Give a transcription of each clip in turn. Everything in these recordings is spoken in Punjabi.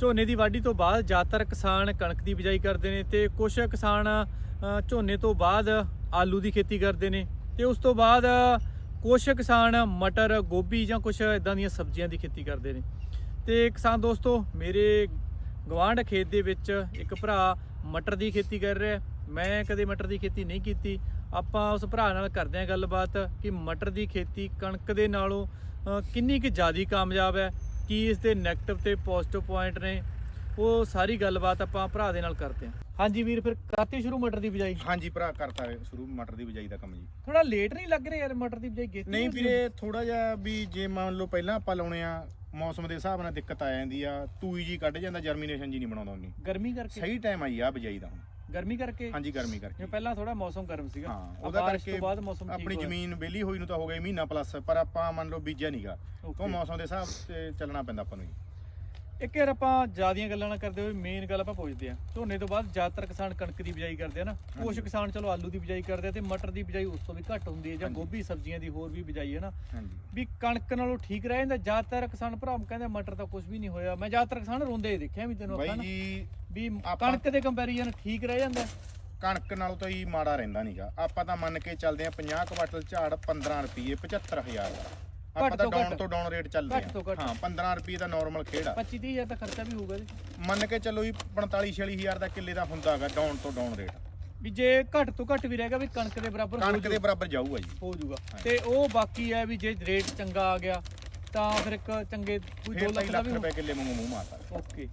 ਝੋਨੇ ਦੀ ਵਾਢੀ ਤੋਂ ਬਾਅਦ ਜ਼ਿਆਦਾਤਰ ਕਿਸਾਨ ਕਣਕ ਦੀ ਬਿਜਾਈ ਕਰਦੇ ਨੇ ਤੇ ਕੁਝ ਕਿਸਾਨ ਝੋਨੇ ਤੋਂ ਬਾਅਦ ਆਲੂ ਦੀ ਖੇਤੀ ਕਰਦੇ ਨੇ ਤੇ ਉਸ ਤੋਂ ਬਾਅਦ ਕੁਝ ਕਿਸਾਨ ਮਟਰ, ਗੋਭੀ ਜਾਂ ਕੁਝ ਇਦਾਂ ਦੀਆਂ ਸਬਜ਼ੀਆਂ ਦੀ ਖੇਤੀ ਕਰਦੇ ਨੇ। ਤੇ ਕਿਸਾਨ ਦੋਸਤੋ, ਮੇਰੇ ਗਵਾਂਢ ਖੇਤ ਦੇ ਵਿੱਚ ਇੱਕ ਭਰਾ ਮਟਰ ਦੀ ਖੇਤੀ ਕਰ ਰਿਹਾ। ਮੈਂ ਕਦੇ ਮਟਰ ਦੀ ਖੇਤੀ ਨਹੀਂ ਕੀਤੀ। ਆਪਾਂ ਉਸ ਭਰਾ ਨਾਲ ਕਰਦੇ ਹਾਂ ਗੱਲਬਾਤ ਕਿ ਮਟਰ ਦੀ ਖੇਤੀ ਕਣਕ ਦੇ ਨਾਲੋਂ ਕਿੰਨੀ ਕੁ ਜ਼ਿਆਦਾ ਕਾਮਯਾਬ ਹੈ ਕੀ ਇਸ ਦੇ 네ਗੇਟਿਵ ਤੇ ਪੋਜ਼ਿਟਿਵ ਪੁਆਇੰਟ ਨੇ ਉਹ ਸਾਰੀ ਗੱਲਬਾਤ ਆਪਾਂ ਭਰਾ ਦੇ ਨਾਲ ਕਰਦੇ ਹਾਂ। ਹਾਂਜੀ ਵੀਰ ਫਿਰ ਕਰਤੀ ਸ਼ੁਰੂ ਮਟਰ ਦੀ ਬਿਜਾਈ? ਹਾਂਜੀ ਭਰਾ ਕਰਤਾ ਹੈ ਸ਼ੁਰੂ ਮਟਰ ਦੀ ਬਿਜਾਈ ਦਾ ਕੰਮ ਜੀ। ਥੋੜਾ ਲੇਟ ਨਹੀਂ ਲੱਗ ਰਿਹਾ ਯਾਰ ਮਟਰ ਦੀ ਬਿਜਾਈ ਕੀਤੀ ਨਹੀਂ ਵੀਰੇ ਥੋੜਾ ਜਿਹਾ ਵੀ ਜੇ ਮੰਨ ਲਓ ਪਹਿਲਾਂ ਆਪਾਂ ਲਾਉਣੇ ਆ ਮੌਸਮ ਦੇ ਹਿਸਾਬ ਨਾਲ ਦਿੱਕਤ ਆ ਜਾਂਦੀ ਆ ਤੂਈ ਜੀ ਕੱਢ ਜਾਂਦਾ ਜਰਮੀਨੇਸ਼ਨ ਜੀ ਨਹੀਂ ਬਣਾਉਂਦਾ ਉਨੀ। ਗਰਮੀ ਕਰਕੇ? ਸਹੀ ਟਾਈਮ ਆਈ ਆ ਬਿਜਾਈ ਦਾ ਹੁਣ। ਗਰਮੀ ਕਰਕੇ? ਹਾਂਜੀ ਗਰਮੀ ਕਰਕੇ। ਜਿਵੇਂ ਪਹਿਲਾਂ ਥੋੜਾ ਮੌਸਮ ਗਰਮ ਸੀਗਾ। ਹਾਂ ਆਹ ਉਹਦਾ ਬਾਰਿਸ਼ ਕਰਕੇ ਤੋਂ ਬਾਅਦ ਮੌਸਮ ਠੀਕ ਆਪਣੀ ਹੋਇਆ। ਜ਼ਮੀਨ ਵਿਹਲੀ ਹੋਈ ਨੂੰ ਤਾਂ ਹੋ ਗਿਆ ਮਹੀਨਾ ਪਲੱਸ ਪਰ ਆਪਾਂ ਮੰਨ ਲਓ ਬੀਜਿਆ ਨਹੀਂਗਾ Okay. ਕਿਉਂ ਮੌਸਮ ਦੇ ਹਿਸਾਬ ਤੇ ਚੱਲਣਾ ਪੈਂਦਾ ਆਪਾਂ ਨੂੰ ਜੀ। ਇੱਕ ਯਾਰ ਆਪਾਂ ਜਿਆਦੀਆਂ ਗੱਲਾਂ ਨਾ ਕਰਦੇ ਹੋਏ ਮੇਨ ਗੱਲ ਆਪਾਂ ਪੁੱਛਦੇ ਆ ਝੋਨੇ ਤੋਂ ਬਾਅਦ ਜ਼ਿਆਦਾਤਰ ਕਿਸਾਨ ਕਣਕ ਦੀ ਬਿਜਾਈ ਕਰਦੇ ਆ ਨਾ। ਕੁਝ। ਕਿਸਾਨ ਚਲੋ ਆਲੂ ਦੀ ਬਿਜਾਈ ਕਰਦੇ ਆ ਤੇ ਮਟਰ ਦੀ ਬਿਜਾਈ ਉਸ ਤੋਂ ਵੀ ਘੱਟ ਹੁੰਦੀ ਹੈ ਜਾਂ। ਗੋਭੀ ਸਬਜ਼ੀਆਂ ਦੀ ਹੋਰ ਵੀ ਬਿਜਾਈ ਹੈ ਨਾ। ਵੀ ਕਣਕ ਨਾਲੋਂ ਠੀਕ ਰਹਿ ਜਾਂਦਾ। ਜ਼ਿਆਦਾਤਰ ਕਿਸਾਨ ਭਰਾ ਕਹਿੰਦੇ ਮਟਰ ਤਾਂ ਕੁਝ ਵੀ ਨਹੀਂ ਹੋਇਆ। ਮੈਂ ਜ਼ਿਆਦਾਤਰ ਕਿਸਾਨ ਰੋਂਦੇ ਦੇਖਿਆ ਵੀ ਤੈਨੂੰ ਆਪਾਂ ਨਾ ਵੀ ਕਣਕ ਦੇ ਕੰਪੈਰੀਜ਼ਨ ਠੀਕ ਰਹਿ ਜਾਂਦਾ। ਕਣਕ ਨਾਲੋਂ ਤਾਂ ਹੀ ਮਾੜਾ ਰਹਿੰਦਾ ਨਹੀਂਗਾ ਆਪਾਂ ਤਾਂ ਮੰਨ ਕੇ ਚੱਲਦੇ ਆ 50 ਕੁਆਟਲ ਝਾੜ 15 ਰੁਪਏ 75000 ਦਾ। ਆਪਾਂ ਤਾਂ ਡਾਊਨ। ਤੋਂ ਡਾਊਨ ਰੇਟ ਚੱਲਦੇ ਘੱਟ। ਹਾਂ 15 ਰੁਪਏ ਦਾ ਨਾਰਮਲ ਖੇਡ ਆ। 25 ਹਜ਼ਾਰ ਤਾਂ ਖਰਚਾ ਵੀ ਹੋਊਗਾ ਜੀ। ਮੰਨ ਕੇ ਚੱਲੋ ਵੀ 45 46000 ਦਾ ਕਿੱਲੇ ਦਾ ਹੁੰਦਾਗਾ ਡਾਊਨ ਤੋਂ ਡਾਊਨ ਰੇਟ ਵੀ ਜੇ ਘੱਟ ਤੋਂ ਘੱਟ ਵੀ ਰਹੇਗਾ ਵੀ ਕਣਕ ਦੇ ਬਰਾਬਰ ਕਣਕ ਦੇ ਬਰਾਬਰ ਜਾਊਗਾ ਜੀ। ਹੋ ਜਾਊਗਾ। ਤੇ ਉਹ ਬਾਕੀ ਹੈ ਵੀ ਜੇ ਰੇਟ ਚੰਗਾ ਆ ਗਿਆ ਤਾਂ ਫਿਰ ਇੱਕ ਚੰਗੇ ਕੋਈ 2 ਫਿਰ ਤਾਂ ਲੱਖ ਦਾ ਵੀ ਰੁਪਏ ਕਿੱਲੇ ਮੂੰਹ ਮਾਰਦਾ। ਓਕੇ।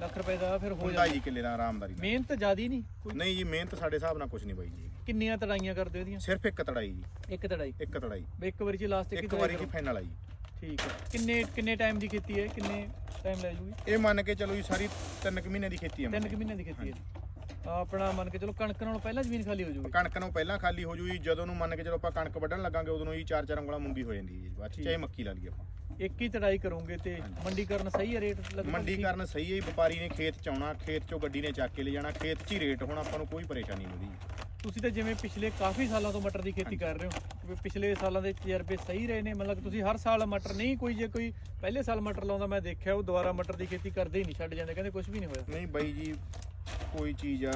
ਲੱਖ ਰੁਪਏ ਦਾ ਫਿਰ ਹੋ ਜਾਂਦਾ। ਜੀ ਕਿੱਲੇ ਦਾ ਆਰਾਮਦਾਰੀ ਨਾਲ। ਮਿਹਨਤ ਜ਼ਿਆਦੀ ਨਹੀਂ? ਕੋਈ ਨਹੀਂ ਜੀ ਮਿਹਨਤ ਸਾਡੇ ਹਿਸਾਬ ਨਾਲ ਕੁਝ ਨਹੀਂ ਬਾਈ ਜੀ। ਕਿੰਨੀਆਂ ਤੜਾਈਆਂ ਕਰਦੇ ਉਹਦੀਆਂ? ਸਿਰਫ ਇੱਕ ਤੜਾਈ ਜੀ। ਇੱਕ ਤੜਾਈ। ਇੱਕ ਤੜਾਈ। ਵੀ ਇੱਕ ਵਾਰੀ ਚ ਲਾਸਟ ਇੱਕ ਵਾਰੀ ਦੀ ਫਾਈਨਲ ਆਈ ਠੀਕ ਹੈ। ਕਿੰਨੇ ਕਿੰਨੇ ਟਾਈਮ ਦੀ ਖੇਤੀ ਹੈ? ਕਿੰਨੇ ਟਾਈਮ ਲੈ ਜੂਗੀ? ਇਹ ਮੰਨ ਕੇ ਚੱਲੋ ਜੀ ਸਾਰੀ 3 ਕੁ ਮਹੀਨੇ ਦੀ ਖੇਤੀ ਹੈ ਤਿੰਨ ਕੁ ਮਹੀਨੇ ਦੀ ਖੇਤੀ ਹੈ ਆਪਣਾ ਮੰਨ ਕੇ ਚਲੋ ਕਣਕ ਨਾਲੋਂ ਪਹਿਲਾਂ ਜ਼ਮੀਨ ਖਾਲੀ ਹੋ ਜੂਗੀ। ਕਣਕ ਨੂੰ ਪਹਿਲਾਂ ਖਾਲੀ ਹੋ ਜੂਗੀ ਜਦੋਂ ਨੂੰ ਮੰਨ ਕੇ ਚਲੋ ਆਪਾਂ ਕਣਕ ਵੱਢਣ ਲੱਗਾਂਗੇ ਉਦੋਂ ਨੂੰ ਹੀ ਚਾਰ ਚਾਰ ਉਂਗਲਾਂ ਮੂੰਗੀ ਹੋ ਜਾਂਦੀ ਹੈ ਜੀ। ਬਾਅਦ 'ਚ ਚਾਹੇ ਮੱਕੀ ਲਾ ਲਈਏ ਆਪਾਂ। ਇੱਕ ਹੀ ਤੜਾਈ ਕਰੋਗੇ ਤੇ। ਮੰਡੀਕਰਨ ਸਹੀ ਹੈ ਰੇਟ ਲੱਗਦਾ ਮੰਡੀਕਰਨ ਸਹੀ ਹੈ ਵਪਾਰੀ ਨੇ ਖੇਤ ਚ ਆਉਣਾ ਖੇਤ ਚੋਂ ਗੱਡੀ ਨੇ ਚੱਕ ਕੇ ਲੈ ਜਾਣਾ ਖੇਤ 'ਚ ਹੀ ਰੇਟ ਹੁਣ ਆਪਾਂ ਨੂੰ ਕੋਈ ਪਰੇਸ਼ਾਨੀ ਨਹੀਂ ਉਹਦੀ ਤੁਸੀਂ ਤਾਂ ਜਿਵੇਂ ਪਿਛਲੇ ਕਾਫੀ ਸਾਲਾਂ ਤੋਂ ਮਟਰ ਦੀ ਖੇਤੀ ਕਰ ਰਹੇ ਹੋ ਵੀ ਪਿਛਲੇ ਸਾਲਾਂ ਦੇ ਤਜਰਬੇ ਸਹੀ ਰਹੇ ਨੇ ਮਤਲਬ ਤੁਸੀਂ ਹਰ ਸਾਲ ਮਟਰ ਨਹੀਂ ਕੋਈ ਜੇ ਕੋਈ ਪਹਿਲੇ ਸਾਲ ਮਟਰ ਲਾਉਂਦਾ ਮੈਂ ਦੇਖਿਆ ਉਹ ਦੁਬਾਰਾ ਮਟਰ ਦੀ ਖੇਤੀ ਕਰਦੇ ਹੀ ਨਹੀਂ ਛੱਡ ਜਾਂਦੇ ਕਹਿੰਦੇ ਕੁਝ ਵੀ ਨਹੀਂ ਹੋਇਆ। ਨਹੀਂ ਬਾਈ ਜੀ ਕੋਈ ਚੀਜ਼ ਆ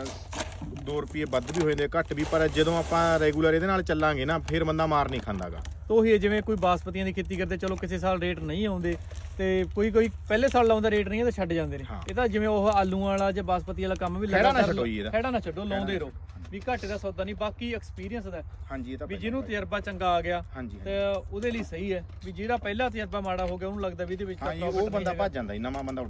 2 ਰੁਪਏ ਵੱਧ ਵੀ ਹੋ ਜਾਂਦੇ ਘੱਟ ਵੀ ਪਰ ਜਦੋਂ ਆਪਾਂ ਰੈਗੂਲਰ ਇਹਦੇ ਨਾਲ ਚੱਲਾਂਗੇ ਨਾ ਫਿਰ ਬੰਦਾ ਮਾਰ ਨਹੀਂ ਖਾਂਦਾਗਾ ਤਾਂ ਉਹੀ ਹੈ ਜਿਵੇਂ ਕੋਈ ਬਾਸਪਤੀਆਂ ਦੀ ਖੇਤੀ ਕਰਦੇ ਚਲੋ ਕਿਸੇ ਸਾਲ ਰੇਟ ਨਹੀਂ ਆਉਂਦੇ ਤੇ ਕੋਈ ਕੋਈ ਪਹਿਲੇ ਸਾਲ ਲਾਉਂਦਾ ਰੇਟ ਨਹੀਂ ਤਾਂ ਛੱਡ ਜਾਂਦੇ ਨੇ ਹਾਂ। ਇਹ ਤਾਂ ਜਿਵੇਂ ਉਹ ਆਲੂਆਂ ਵਾਲਾ ਜਾਂ ਬਾਸਪਤੀ ਵਾਲਾ ਕੰਮ ਵੀ ਖਹਿੜਾ ਨਾ ਲਗਾਤਾਰ ਛੱਡੋ ਜੀ ਇਹਦਾ। ਖਹਿੜਾ ਨਾ ਛੱਡੋ ਲਾਉਂਦੇ ਰਹੋ ਵੀ ਘਾਟੇ ਦਾ ਸੌਦਾ ਨਹੀਂ ਬਾਕੀ ਐਕਸਪੀਰੀਅੰਸ ਦਾ ਹੈ। ਹਾਂਜੀ ਇਹ ਤਾਂ ਵੀ ਜਿਹਨੂੰ। ਤਜਰਬਾ ਚੰਗਾ ਆ ਗਿਆ ਹਾਂਜੀ ਤੇ ਉਹਦੇ ਲਈ ਸਹੀ ਹੈ ਵੀ ਜਿਹੜਾ ਪਹਿਲਾ ਤਜਰਬਾ ਮਾੜਾ ਹੋ ਗਿਆ ਉਹਨੂੰ ਲੱਗਦਾ ਵੀ ਇਹਦੇ ਵਿੱਚ ਤਾਂ ਹਾਂਜੀ profit ਉਹ ਬੰਦਾ ਹੈਗਾ। ਭੱਜ ਜਾਂਦਾ ਜੀ ਨਵਾਂ ਬੰਦਾ